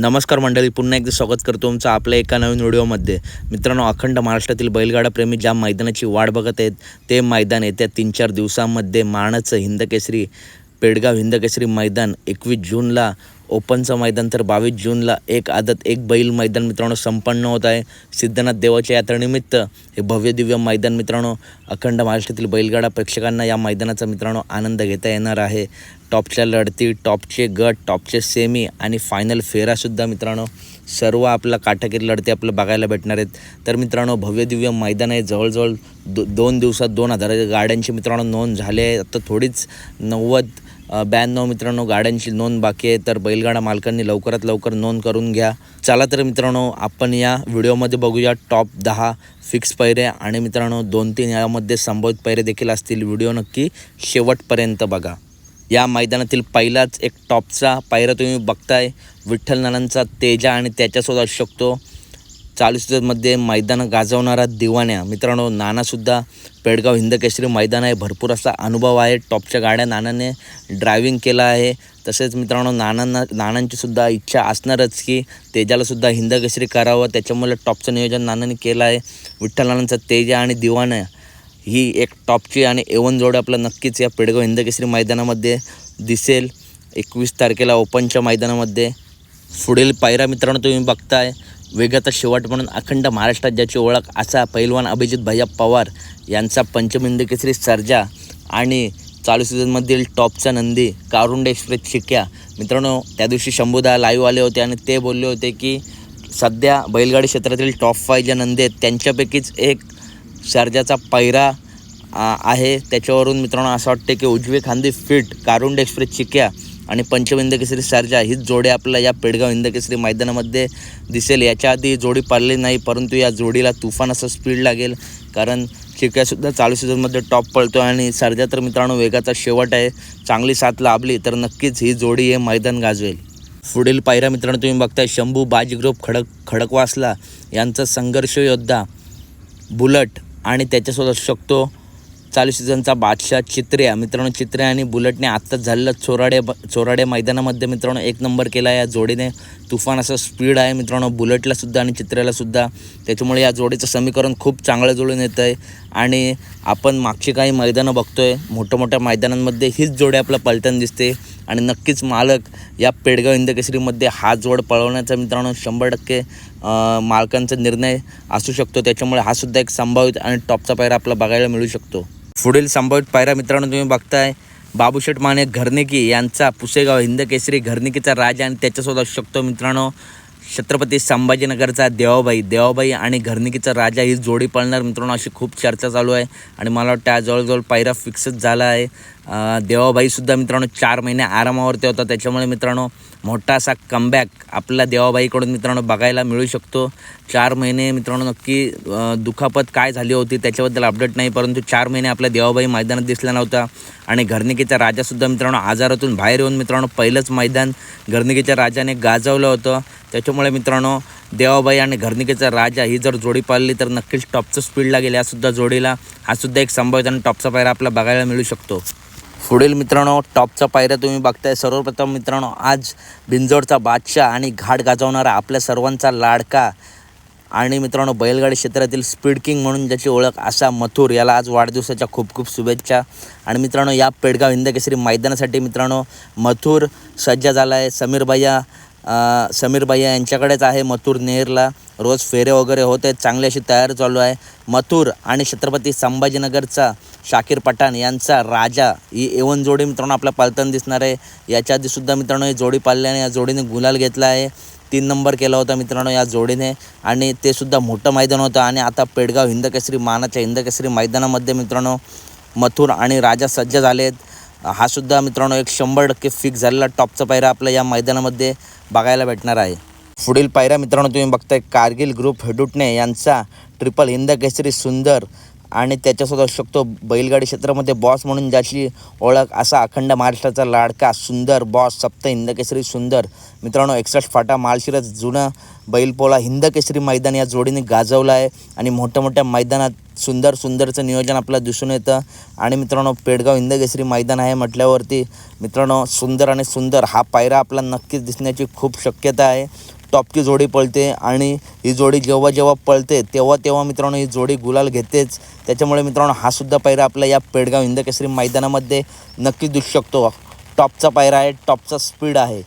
नमस्कार मंडळी पुन्हा एकदा स्वागत करतो तुमचं आपल्या एका नवीन व्हिडिओमध्ये. मित्रांनो अखंड महाराष्ट्रातील बैलगाडा प्रेमी ज्या मैदानाची वाट बघत आहेत ते मैदान येत्या तीन चार दिवसांमध्ये मानाचं हिंदकेसरी पेडगाव हिंदकेसरी मैदान एकवीस जूनला ओपनचं मैदान तर बावीस जूनला एक आदत एक बैल मैदान मित्रांनो संपन्न होत आहे. सिद्धनाथ देवाच्या यात्रेनिमित्त हे भव्य दिव्य मैदान मित्रांनो अखंड महाराष्ट्रातील बैलगाडा प्रेक्षकांना या मैदानाचा मित्रांनो आनंद घेता येणार आहे. टॉपच्या लढती टॉपचे गट टॉपचे सेमी आणि फायनल फेरासुद्धा मित्रांनो सर्व आपला काटाकीर लढती आपलं बघायला भेटणार आहेत. तर मित्रांनो भव्य दिव्य मैदान आहे. जवळजवळ दो दोन दिवसात दोन हजार गाड्यांची मित्रांनो नोंद झाली आहे. आता थोडीच नव्वद ब्याण्णव मित्रांनो गाड्यांची नोंद बाकी आहे तर बैलगाडा मालकांनी लवकरात लवकर नोंद करून घ्या. चला तर मित्रांनो आपण या व्हिडिओमध्ये बघूया टॉप दहा फिक्स पैरे. आणि मित्रांनो दोन तीन यामध्ये संभावित पैरे देखील असतील. व्हिडिओ नक्की शेवटपर्यंत बघा. या मैदानातील पहिलाच एक टॉपचा पायरा तुम्ही बघताय. विठ्ठल नानांचा तेजा आणि त्याच्यासोबत असू शकतो. चालू सीझनमध्ये मैदान गाजवणारा दिवाण्या. मित्रांनो नानासुद्धा पेडगाव हिंदकेसरी मैदान आहे भरपूर असा अनुभव आहे. टॉपच्या गाड्या नानाने ड्रायव्हिंग केलं आहे. तसेच मित्रांनो नानांना नानांचीसुद्धा इच्छा असणारच की तेजालासुद्धा हिंदकेसरी करावं. त्याच्यामुळे टॉपचं नियोजन नानाने केलं आहे. विठ्ठल नानांचा तेजा आणि दिवाण्या ही एक टॉपची आणि एवन जोड आपला नक्कीच या पेडगाव हिंदकेसरी मैदानामध्ये दिसेल. एकवीस तारखेला ओपनच्या मैदानामध्ये. पुढील पायरा मित्रांनो तुम्ही बघताय. वेगाचा शेवट म्हणून अखंड महाराष्ट्रात ज्याची ओळख असा पैलवान अभिजित भैया पवार यांचा पंचमिंद केसरी सर्जा आणि चालू सीझनमधील टॉपचा नंदी कारुंड एक्सप्रेस शिक्या. मित्रांनो त्या दिवशी शंभूदा लाईव्ह आले होते आणि ते बोलले होते की सध्या बैलगाडी क्षेत्रातील टॉप फाय ज्या नंदी आहेत त्यांच्यापैकीच एक सर्जाचा पैरा आहे. त्याच्यावरून मित्रांनो असं वाटते की उजवी खांदी फिट कारुंड एक्सप्रेस चिक्या आणि पंचम केसरी सर्जा हीच जोडी आपल्याला या पेडगाव इंदकेसरी मैदानामध्ये दिसेल. याच्या आधी जोडी पाळली नाही परंतु या जोडीला तुफान असं स्पीड लागेल. कारण चिक्यासुद्धा चालू सीझनमध्ये टॉप पळतो आणि सर्जा तर मित्रांनो वेगाचा शेवट आहे. चांगली साथ लाभली तर नक्कीच ही जोडी हे मैदान गाजवेल. पुढील पायऱ्या मित्रांनो तुम्ही बघताय शंभू बाजी ग्रुप खडक खडकवासला यांचा संघर्ष योद्धा बुलट आणि त्याच्यासोबत असू शकतो. चालू सीझनचा बादशाह चित्र्या मित्रांनो चित्र्या आणि बुलेटने आत्ताच झालेलं चोराडे चोराडे मैदानामध्ये मित्रांनो एक नंबर केला या जोडीने. तुफान असं स्पीड आहे मित्रांनो बुलेटलासुद्धा आणि चित्र्यालासुद्धा त्याच्यामुळे या जोडीचं समीकरण खूप चांगलं जुळून येतं आहे आणि आपण मागची काही मैदानं बघतोय. मोठ्या मोठ्या मैदानांमध्ये हीच जोडी आपल्या पलटण दिसते. आणि नक्कीच मालक या पेडगाव इंदकेसरीमध्ये हा जोड पळवण्याचा मित्रांनो शंभर टक्के मालकांचा निर्णय असू शकतो. त्याच्यामुळे हा सुद्धा एक संभावित आणि टॉपचा पायरा आपला बघायला मिळू शकतो. पुढील संभावित पायऱ्या मित्रांनो तुम्ही बघताय. बाबूशेठ माने घरनिकी यांचा पुसेगाव हिंदकेसरी घरनिकीचा राजा आणि त्याच्यासोबत असू शकतो मित्रांनो. छत्रपती संभाजीनगरचा देवाबाई देवाबाई आणि घरनिकीचा राजा ही जोडी पळणार मित्रांनो अशी खूप चर्चा चालू आहे. आणि मला वाटतं आज जवळजवळ पायरा फिक्सच झाला आहे. देवाबाईसुद्धा मित्रांनो चार महिने आरामावरती होता. त्याच्यामुळे मित्रांनो मोठा असा कमबॅक आपल्या देवाबाईकडून मित्रांनो बघायला मिळू शकतो. चार महिने मित्रांनो नक्की दुखापत काय झाली होती त्याच्याबद्दल अपडेट नाही परंतु चार महिने आपल्या देवाबाई मैदानात दिसला नव्हता. आणि घरनिकेचा राजासुद्धा मित्रांनो आजारातून बाहेर येऊन मित्रांनो पहिलंच मैदान घरनिकेच्या राजाने गाजवलं होतं. त्याच्यामुळे मित्रांनो देवाबाई आणि घरनिकेचा राजा ही जर जोडी पाळली तर नक्कीच टॉपचं स्पीड लागेल यासुद्धा जोडीला हा सुद्धा एक संभावित आणि टॉपचा पायरा आपला बघायला मिळू शकतो. पुढील मित्रांनो टॉपचा पायऱ्या तुम्ही बघताय. सर्वप्रथम मित्रांनो आज बिंजोडचा बादशाह आणि घाट गाजवणारा आपल्या सर्वांचा लाडका आणि मित्रांनो बैलगाडी क्षेत्रातील स्पीड किंग म्हणून ज्याची ओळख असा मथुर याला आज वाढदिवसाच्या खूप खूप शुभेच्छा. आणि मित्रांनो या पेडगाव हिंदकेसरी मैदानासाठी मित्रांनो मथुर सज्ज झाला आहे समीर भैया समीर भैया यांच्याकडेच आहे मथुर नेरला. रोज फेरे वगैरे होत आहेत. चांगली अशी तयारी चालू आहे. मथुर आणि छत्रपती संभाजीनगरचा शाकीर पठाण यांचा राजा. ही एवन जोडी मित्रांनो आपल्या पालताना दिसणार आहे. याच्या आधीसुद्धा मित्रांनो ही जोडी पाळल्याने या जोडीने गुलाल घेतला आहे. तीन नंबर केला होता मित्रांनो या जोडीने. आणि ते सुद्धा मोठं मैदान होतं. आणि आता पेडगाव हिंदकेसरी मानाच्या हिंदकेसरी मैदानामध्ये मित्रांनो मथुर आणि राजा सज्ज झाले आहेत हा सुद्धा मित्रांनो एक शंभर टक्के फिक्स झालेला टॉपचा पायरा आपल्या या मैदानामध्ये बघायला भेटणार आहे. पुढील पायऱ्या मित्रांनो तुम्ही बघताय कारगिल ग्रुप हेडुटणे यांचा ट्रिपल हिंद केसरी सुंदर आणि त्याच्यासोबत असू शकतो बैलगाडी क्षेत्रामध्ये बॉस म्हणून ज्याची ओळख असा अखंड महाराष्ट्राचा लाडका सुंदर बॉस सप्त हिंदकेसरी सुंदर. मित्रांनो एकसष्ट फाटा माळशिरस जुनं बैलपोळा हिंदकेसरी मैदान या जोडीने गाजवलं आहे आणि मोठ्या मोठ्या मैदानात सुंदर सुंदरचं नियोजन आपल्याला दिसून येतं. आणि मित्रांनो पेडगाव हिंदकेसरी मैदान आहे म्हटल्यावरती मित्रांनो सुंदर आणि सुंदर हा पायरा आपला नक्कीच दिसण्याची खूप शक्यता आहे. टॉपची जोडी पळते आणि ही जोडी जेव्हा जेव्हा पळते तेव्हा तेव्हा मित्रांनो ही जोडी गुलाल घेतेच. त्याच्यामुळे मित्रांनो हा सुद्धा पायरा आपला या पेडगाव हिंदकेसरी मैदानामध्ये नक्कीच दिसू शकतो. टॉपचा पायरा आहे टॉपचा स्पीड आहे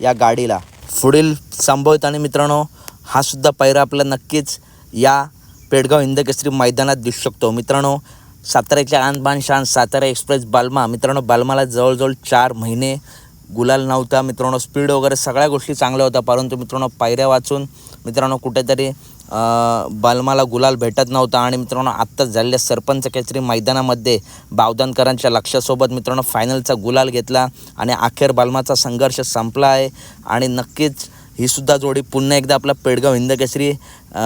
या गाडीला. पुढील संभवित आणि मित्रांनो हा सुद्धा पायरा आपला नक्कीच या पेडगाव हिंदकेसरी मैदानात दिसू शकतो. मित्रांनो साताऱ्याच्या आनबान शान सातारा एक्सप्रेस बालमा. मित्रांनो बालमाला जवळजवळ चार महिने गुलाल नव्हता. मित्रांनो स्पीड वगैरे सगळ्या गोष्टी चांगल्या होत्या. परंतु मित्रांनो पायऱ्या वाचून मित्रांनो कुठेतरी बालमाला गुलाल भेटत नव्हता. आणि मित्रांनो आत्ताच झालेल्या सरपंच केसरी मैदानामध्ये बावदानकरांच्या लक्षासोबत मित्रांनो फायनलचा गुलाल घेतला. आणि अखेर बालमाचा संघर्ष संपला आहे. आणि नक्कीच ही सुद्धा जोडी पुन्हा एकदा आपला पेडगाव हिंद केसरी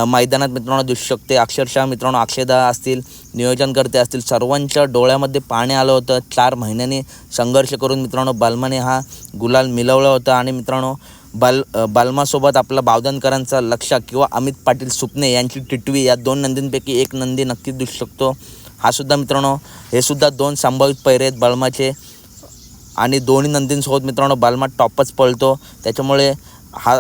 मैदानात मित्रांनो दिसू शकते. अक्षरशः मित्रांनो अक्षयदा असतील. नियोजनकर्ते असतील. सर्वांच्या डोळ्यामध्ये पाणी आलं होतं. चार महिन्यांनी संघर्ष करून मित्रांनो बालमाने हा गुलाल मिळवला होता. आणि मित्रांनो बाल बालमासोबत आपला बावधनकरांचा लक्ष किंवा अमित पाटील सुपणे यांची टिटवी या दोन नंदींपैकी एक नंदी नक्कीच दिसू शकतो. हा सुद्धा मित्रांनो हे सुद्धा दोन संभावित पैरे आहेत बालमाचे. आणि दोन्ही नंदींसोबत मित्रांनो बालमा टॉपच पळतो. त्याच्यामुळे हा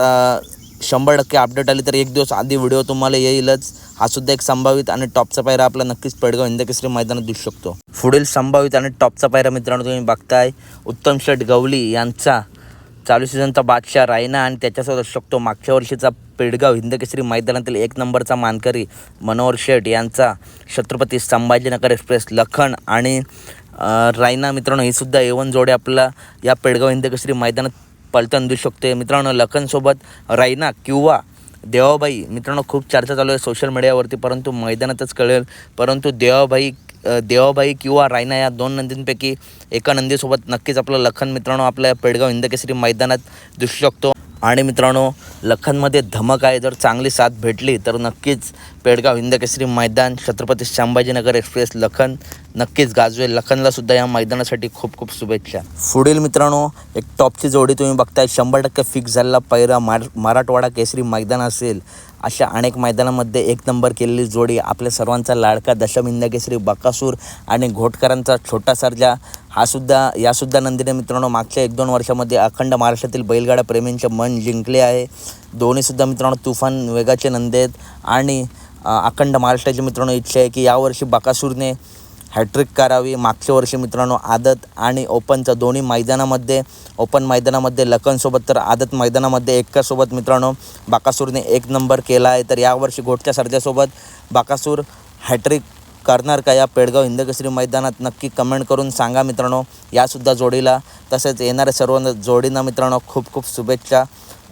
शंभर टक्के अपडेट आली तर एक दिवस आधी व्हिडिओ तुम्हाला येईलच. हा सुद्धा एक संभावित आणि टॉपचा पायरा आपला नक्कीच पेडगाव हिंदकेसरी मैदानात दिसू शकतो. पुढील संभावित आणि टॉपचा पायरा मित्रांनो तुम्ही बघताय. उत्तम शेठ गवली यांचा चालू सीझनचा बादशाह रायना आणि त्याच्यासोबत असू शकतो मागच्या वर्षीचा पेडगाव हिंदकेसरी मैदानातील एक नंबरचा मानकरी मनोहर शेठ यांचा छत्रपती संभाजीनगर एक्सप्रेस लखन आणि रायना मित्रांनो ही सुद्धा एवन जोडे आपला या पेडगाव हिंदकेसरी मैदानात पलटण देऊ शकते मित्रांनो लखनसोबत रायना किंवा देवाबाई मित्रांनो खूप चर्चा चालू आहे सोशल मीडियावरती परंतु मैदानातच कळेल. परंतु देवाबाई देवाबाई किंवा रायना या दोन नंदींपैकी एका नंदीसोबत नक्कीच आपलं लखन मित्रांनो आपल्या पेडगाव हिंदकेसरी मैदानात दिसू शकतो. आणि मित्रांनो लखनमध्ये धमक आहे. जर चांगली साथ भेटली तर नक्कीच पेडगाव हिंदकेसरी मैदान छत्रपती संभाजीनगर एक्सप्रेस लखन नक्कीच गाजवेल. लखनला सुद्धा या मैदानासाठी खूप खूप शुभेच्छा. पुढील मित्रांनो एक टॉपची जोडी तुम्ही बघताय. शंभर टक्के फिक्स झालेला पैरा मार मराठवाडा केसरी मैदान असेल. अशा अनेक मैदानामध्ये एक नंबर केलेली जोडी आपल्या सर्वांचा लाडका दशम हिंदकेसरी बकासूर आणि घोटकरांचा छोटा सर्जा. हा सुद्धा यासुद्धा नंदीने मित्रांनो मागच्या एक दोन वर्षामध्ये अखंड महाराष्ट्रातील बैलगाडा प्रेमींचे मन जिंकले आहे. दोन्हीसुद्धा मित्रांनो तुफान वेगाचे नंदी आहेत. आणि अखंड महाराष्ट्राचे मित्रांनो इच्छा आहे की यावर्षी बकासूरने हॅट्रिक करावी. मागच्या वर्षी मित्रांनो आदत आणि ओपनच्या दोन्ही मैदानामध्ये ओपन मैदानामध्ये लखनसोबत तर आदत मैदानामध्ये एकासोबत मित्रांनो बाकासूरने एक नंबर केला आहे. तर यावर्षी घोटच्या सर्जासोबत बाकासूर हॅट्रिक करणार का या पेडगाव हिंदकेसरी मैदानात नक्की कमेंट करून सांगा मित्रांनो. यासुद्धा जोडीला तसेच येणाऱ्या सर्व जोडींना मित्रांनो खूप खूप शुभेच्छा.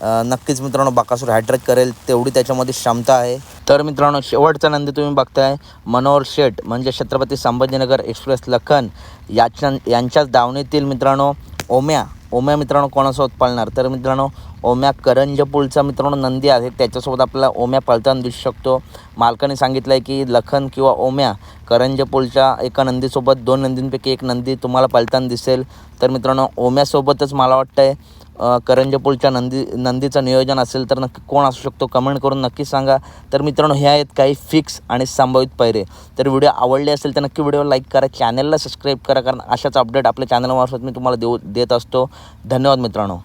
नक्कीच मित्रांनो बाकासूर हॅट्रिक करेल तेवढी त्याच्यामध्ये क्षमता आहे. तर मित्रांनो शेवटचा नंदी तुम्ही बघताय. मनोहर शेठ म्हणजे छत्रपती संभाजीनगर एक्सप्रेस लखन याच्या यांच्याच दावणीतील मित्रांनो ओम्या ओम्या मित्रांनो कोणासोबत पळणार? तर मित्रांनो ओम्या करंजपूलचा मित्रांनो नंदी आहे. त्याच्यासोबत आपल्याला ओम्या पळताना दिसू शकतो. मालकाने सांगितलं आहे की लखन किंवा ओम्या करंजपूलच्या एका नंदीसोबत दोन नंदींपैकी एक नंदी तुम्हाला पळताना दिसेल. तर मित्रांनो ओम्यासोबतच मला वाटतं आहे करंजपूलच्या नंदी नंदीचं नियोजन असेल तर नक्की कोण असू शकतो? कमेंट करून नक्की सांगा. तर मित्रांनो हे आहेत काही फिक्स आणि संभावित पैरे. तर व्हिडिओ आवडले असेल तर नक्की व्हिडिओ लाईक करा चॅनलला सबस्क्राईब करा कारण अशाच अपडेट आपल्या चॅनलमार्फत मी तुम्हाला देऊ देत असतो. धन्यवाद मित्रांनो.